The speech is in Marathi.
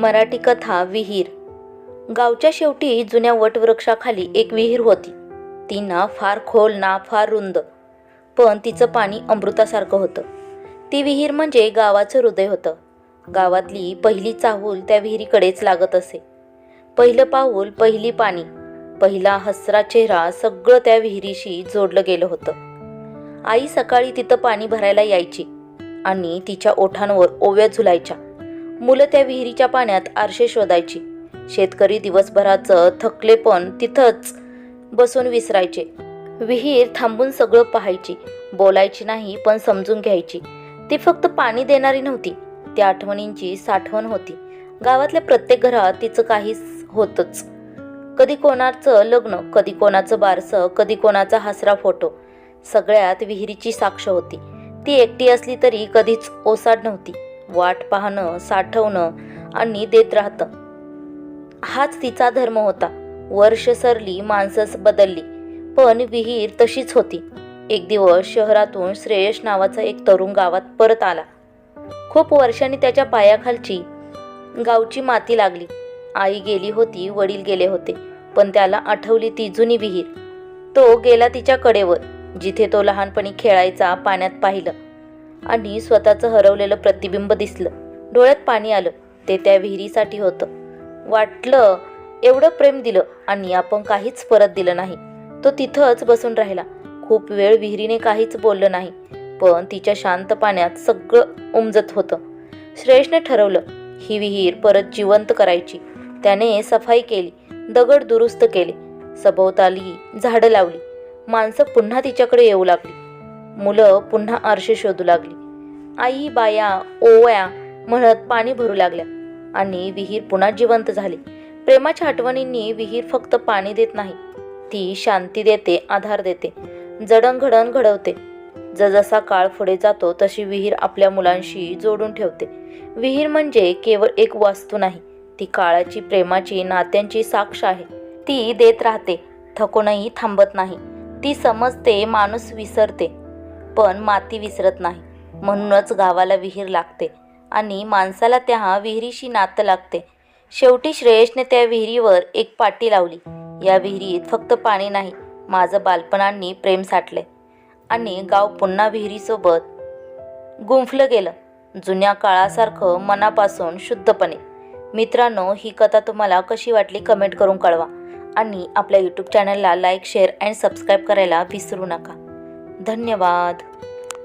मराठी कथा विहीर. गावच्या शेवटी जुन्या वटवृक्षाखाली एक विहीर होती. ती ना फार खोल ना फार रुंद पण तिचं पाणी अमृतासारखं होतं. ती विहीर म्हणजे गावाचं हृदय होतं. गावातली पहिली चाहूल त्या विहिरीकडेच लागत असे. पहिलं पाऊल पहिली पाणी पहिला हसरा चेहरा सगळं त्या विहिरीशी जोडलं गेलं होतं. आई सकाळी तिथं पाणी भरायला यायची आणि तिच्या ओठांवर ओव्या झुलायच्या. मुलं त्या विहिरीच्या पाण्यात आरशे शोधायची. शेतकरी दिवसभराचं थकले पण तिथंच बसून विसरायचे. विहीर थांबून सगळं पाहायची. बोलायची नाही पण समजून घ्यायची. ती फक्त पाणी देणारी नव्हती. त्या आठवणींची साठवण होती. गावातल्या प्रत्येक घरात तिचं काहीच होतंच. कधी कोणाचं लग्न कधी कोणाचं बारसं कधी कोणाचा हसरा फोटो. सगळ्यात विहिरीची साक्ष होती. ती एकटी असली तरी कधीच ओसाड नव्हती. वाट पाहणं साठवणं आणि देत राहतं. हाच तिचा धर्म होता. वर्ष सरली माणसंच बदलली. पण विहीर तशीच होती. एक दिवस शहरातून श्रेयश नावाचा एक तरुण गावात परत आला. खूप वर्षांनी त्याच्या पायाखालची गावची माती लागली. आई गेली होती वडील गेले होते पण त्याला आठवली ती जुनी विहीर. तो गेला तिच्या कडेवर जिथे तो लहानपणी खेळायचा पाण्यात पाहिलं. आणि स्वतःचं हरवलेलं प्रतिबिंब दिसलं. डोळ्यात पाणी आलं. ते त्या विहिरीसाठी होतं. वाटलं एवढं प्रेम दिलं आणि आपण काहीच परत दिलं नाही. तो तिथंच बसून राहिला. खूप वेळ विहिरीने काहीच बोललं नाही पण तिच्या शांत पाण्यात सगळं उमजत होतं. श्रेयसने ठरवलं ही विहीर परत जिवंत करायची. त्याने सफाई केली दगड दुरुस्त केले सभोवताली झाडं लावली. माणसं पुन्हा तिच्याकडे येऊ लागली. मुलं पुन्हा आरसे शोधू लागली. आई बाया ओव्या म्हणत पाणी भरू लागल्या आणि विहीर पुन्हा जिवंत झाली. प्रेमाच्या आठवणींनी विहीर फक्त पाणी देत नाही ती शांती देते आधार देते जडणघडण घडवते. जसा काळ पुढे जातो तशी विहीर आपल्या मुलांशी जोडून ठेवते. विहीर म्हणजे केवळ एक वास्तू नाही ती काळाची प्रेमाची नात्यांची साक्ष आहे. ती देत राहते थकूनही थांबत नाही. ती समजते माणूस विसरते. पण माती विसरत नाही. म्हणूनच गावाला विहीर लागते आणि माणसाला त्या विहिरीशी नातं लागते. शेवटी श्रेयसने त्या विहिरीवर एक पाटी लावली. या विहिरीत फक्त पाणी नाही माझं बालपणांनी प्रेम साठले आणि गाव पुन्हा विहिरीसोबत गुंफलं गेलं. जुन्या काळासारखं मनापासून शुद्धपणे. मित्रांनो ही कथा तुम्हाला कशी वाटली कमेंट करून कळवा आणि आपल्या यूट्यूब चॅनलला लाईक शेअर अँड सबस्क्राईब करायला विसरू नका. धन्यवाद.